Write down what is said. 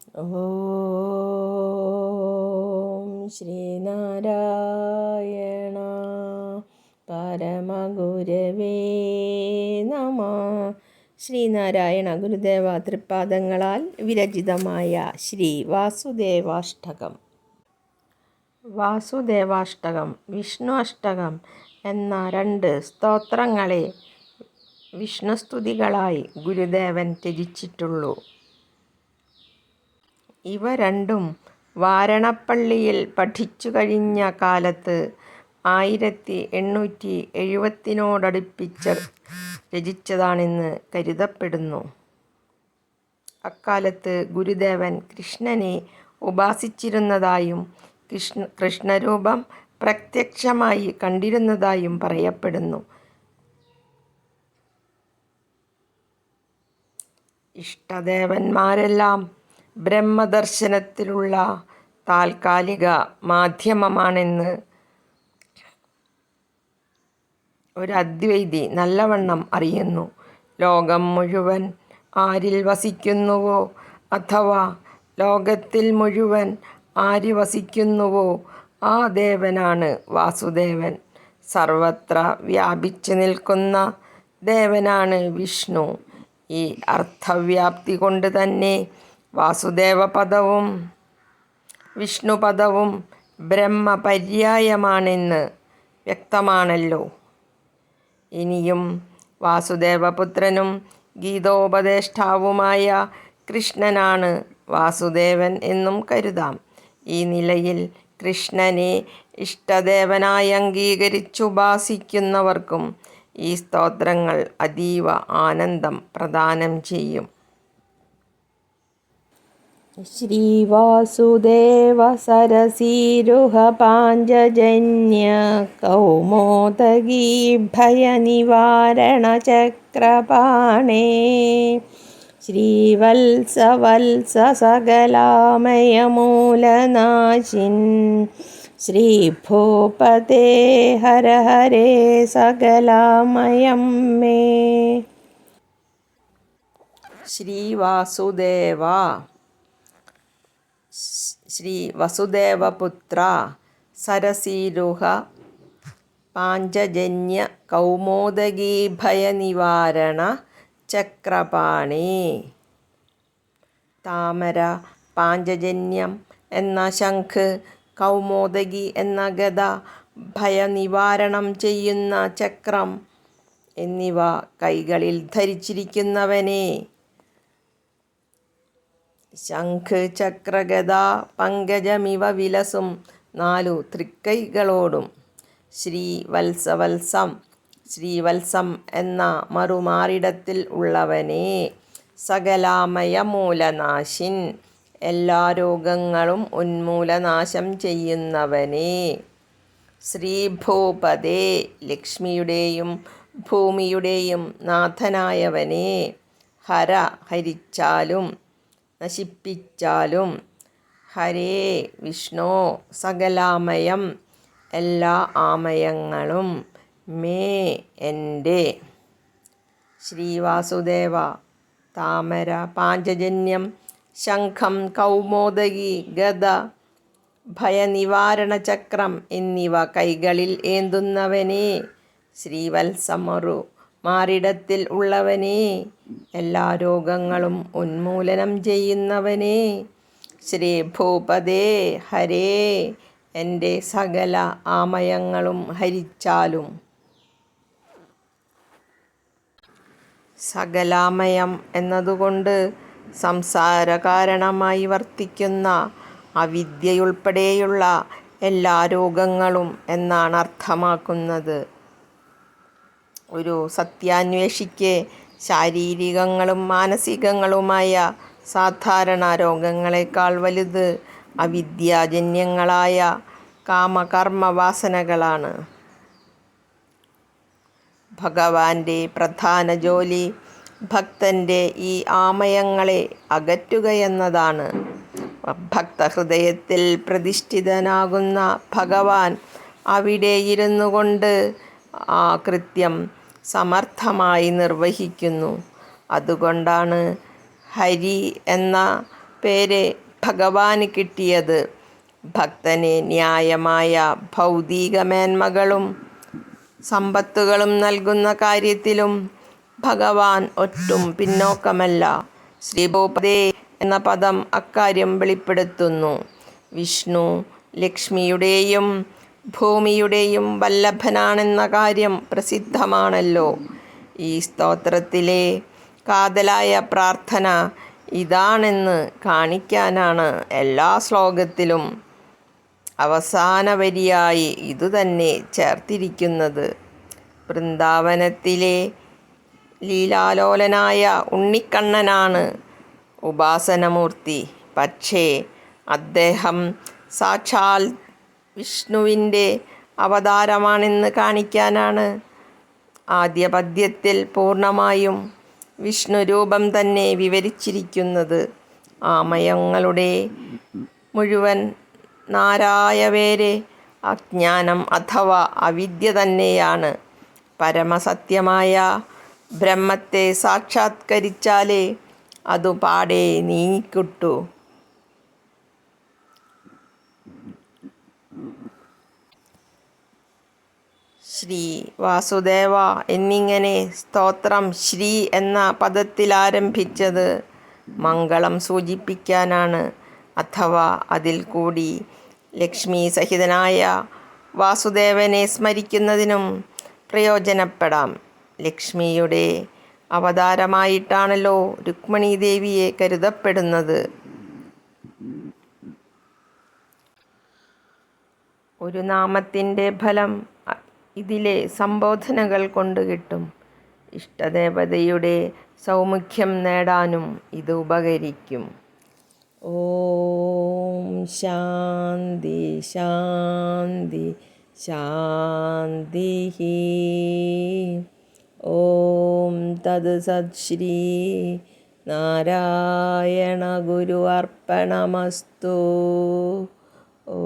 ഓം ശ്രീനാരായണ പരമഗുരവേ നമ. ശ്രീനാരായണ ഗുരുദേവ തൃപ്പാദങ്ങളാൽ വിരചിതമായ ശ്രീ വാസുദേവാഷ്ടകം. വാസുദേവാഷ്ടകം വിഷ്ണു അഷ്ടകം എന്ന രണ്ട് സ്തോത്രങ്ങളെ വിഷ്ണുസ്തുതികളായി ഗുരുദേവൻ രചിച്ചിട്ടുള്ളൂ. ഇവ രണ്ടും വാരണപ്പള്ളിയിൽ പഠിച്ചു കഴിഞ്ഞ കാലത്ത് ആയിരത്തി എണ്ണൂറ്റി എഴുപത്തിനോടടുപ്പിച്ച് രചിച്ചതാണെന്ന് കരുതപ്പെടുന്നു. അക്കാലത്ത് ഗുരുദേവൻ കൃഷ്ണനെ ഉപാസിച്ചിരുന്നതായും കൃഷ്ണ കൃഷ്ണരൂപം പ്രത്യക്ഷമായി കണ്ടിരുന്നതായും പറയപ്പെടുന്നു. ഇഷ്ടദേവന്മാരെല്ലാം ബ്രഹ്മദർശനത്തിലുള്ള താൽക്കാലിക മാധ്യമമാണെന്ന് ഒരു അദ്വൈതി നല്ലവണ്ണം അറിയുന്നു. ലോകം മുഴുവൻ ആരിൽ വസിക്കുന്നുവോ അഥവാ ലോകത്തിൽ മുഴുവൻ ആര് വസിക്കുന്നുവോ ആ ദേവനാണ് വാസുദേവൻ. സർവത്ര വ്യാപിച്ചു നിൽക്കുന്ന ദേവനാണ് വിഷ്ണു. ഈ അർത്ഥവ്യാപ്തി കൊണ്ട് തന്നെ വാസുദേവപദവും വിഷ്ണുപദവും ബ്രഹ്മപര്യായമാണെന്ന് വ്യക്തമാണല്ലോ. ഇനിയും വാസുദേവപുത്രനും ഗീതോപദേഷ്ടാവുമായ കൃഷ്ണനാണ് വാസുദേവൻ എന്നും കരുതാം. ഈ നിലയിൽ കൃഷ്ണനെ ഇഷ്ടദേവനായി അംഗീകരിച്ചുപാസിക്കുന്നവർക്കും ഈ സ്തോത്രങ്ങൾ അതീവ ആനന്ദം പ്രദാനം ചെയ്യും. കൗമോദഗീ ഭയനിവാരണ ചക്രപാണേ ശ്രീവത്സവത്സ സകലാമയമൂലനാശിൻ ശ്രീഭൂപതേ ഹര ഹരേ സകലാമയം മേ ശ്രീവാസുദേവ ശ്രീ വസുദേവപുത്ര സരസീരുഹ പാഞ്ചജന്യ കൗമോദഗീഭയനിവാരണ ചക്രപാണി. താമര പാഞ്ചജന്യം എന്ന ശംഖ് കൗമോദഗി എന്ന ഗത ഭയനിവാരണം ചെയ്യുന്ന ചക്രം എന്നിവ കൈകളിൽ ധരിച്ചിരിക്കുന്നവനെ ശംഖ് ചക്രഗത പങ്കജമിവ വിലസും നാലു തൃക്കൈകളോടും. ശ്രീവത്സവത്സം ശ്രീവത്സം എന്ന മറുമാറിടത്തിൽ ഉള്ളവനെ സകലാമയ മൂലനാശിൻ എല്ലാ രോഗങ്ങളും ഉന്മൂലനാശം ചെയ്യുന്നവനെ ശ്രീഭൂപതേ ലക്ഷ്മിയുടെയും ഭൂമിയുടെയും നാഥനായവനെ ഹര ഹരിച്ചാലും നശിപ്പിച്ചാലും. ഹരേ വിഷ്ണു സകലാമയം എല്ലാ ആമയങ്ങളും മേ എന്റെ. ശ്രീവാസുദേവ താമര പാഞ്ചജന്യം ശംഖം കൗമോദകി ഗത ഭയനിവാരണ ചക്രം എന്നിവ കൈകളിൽ ഏന്തുന്നവനെ. ശ്രീവത്സമറു മാറിടത്തിൽ ഉള്ളവനേ എല്ലാ രോഗങ്ങളും ഉന്മൂലനം ചെയ്യുന്നവനേ. ശ്രീ ഭൂപതേ ഹരേ എന്റെ സകല ആമയങ്ങളും ഹരിച്ചാലും. സകലാമയം എന്നതുകൊണ്ട് സംസാരകാരണമായി വർത്തിക്കുന്ന അവിദ്യയുൾപ്പെടെയുള്ള എല്ലാ രോഗങ്ങളും എന്നാണ് അർത്ഥമാക്കുന്നത്. ഒരു സത്യാന്വേഷിക്ക് ശാരീരികങ്ങളും മാനസികങ്ങളുമായ സാധാരണ രോഗങ്ങളെക്കാൾ വലുത് അവിദ്യാജന്യങ്ങളായ കാമകർമ്മ വാസനകളാണ് ഭഗവാന്റെ പ്രധാന ജോലി ഭക്തന്റെ ഈ ആമയങ്ങളെ അകറ്റുകയെന്നതാണ്. ഭക്തഹൃദയത്തിൽ പ്രതിഷ്ഠിതനാകുന്ന ഭഗവാൻ അവിടെ ഇരുന്നു കൊണ്ട് ആ കൃത്യം സമർത്ഥമായി നിർവഹിക്കുന്നു. അതുകൊണ്ടാണ് ഹരി എന്ന പേര് ഭഗവാന് കിട്ടിയത്. ഭക്തന് ന്യായമായ ഭൗതിക മേന്മകളും സമ്പത്തുകളും നൽകുന്ന കാര്യത്തിലും ഭഗവാൻ ഒട്ടും പിന്നോക്കമല്ല. ശ്രീഭൂപദേ എന്ന പദം അക്കാര്യം വെളിപ്പെടുത്തുന്നു. വിഷ്ണു ലക്ഷ്മിയുടെയും ഭൂമിയുടെയും വല്ലഭനാണെന്ന കാര്യം പ്രസിദ്ധമാണല്ലോ. ഈ സ്തോത്രത്തിലെ കാതലായ പ്രാർത്ഥന ഇതാണെന്ന് കാണിക്കാനാണ് എല്ലാ ശ്ലോകത്തിലും അവസാന വരിയായി ഇതുതന്നെ ചേർത്തിരിക്കുന്നത്. വൃന്ദാവനത്തിലെ ലീലാലോലനായ ഉണ്ണിക്കണ്ണനാണ് ഉപാസനമൂർത്തി. പക്ഷേ അദ്ദേഹം സാക്ഷാൽ വിഷ്ണുവിന്റെ അവതാരമാണെന്ന് കാണിക്കാനാണ് ആദ്യ പദ്യത്തിൽ പൂർണമായും വിഷ്ണു രൂപം തന്നെ വിവരിച്ചിരിക്കുന്നത്. ആമയങ്ങളുടെ മുഴുവൻ നാരായവേരെ അജ്ഞാനം അഥവാ അവിദ്യ തന്നെയാണ്. പരമസത്യമായ ബ്രഹ്മത്തെ സാക്ഷാത്കരിച്ചാലേ അതു പാടെ നീങ്ങിക്കിട്ടു ശ്രീ വാസുദേവ എന്നിങ്ങനെ സ്തോത്രം ശ്രീ എന്ന പദത്തിൽ ആരംഭിച്ചത് മംഗളം സൂചിപ്പിക്കാനാണ്. അഥവാ അതിൽ കൂടി ലക്ഷ്മി സഹിതനായ വാസുദേവനെ സ്മരിക്കുന്നതിനും പ്രയോജനപ്പെടാം. ലക്ഷ്മിയുടെ അവതാരമായിട്ടാണല്ലോ രുക്മിണി ദേവിയെ കരുതപ്പെടുന്നത്. ഒരു നാമത്തിന്റെ ഫലം ഇതിലെ സംബോധനകൾ കൊണ്ട് കിട്ടും. ഇഷ്ടദേവതയുടെ സൗമുഖ്യം നേടാനും ഇത് ഉപകരിക്കും. ഓം ശാന്തി ശാന്തി ശാന്തി ഓം തത് സത്ശ്രീ നാരായണ ഗുരു അർപ്പണമസ്തു. ഓ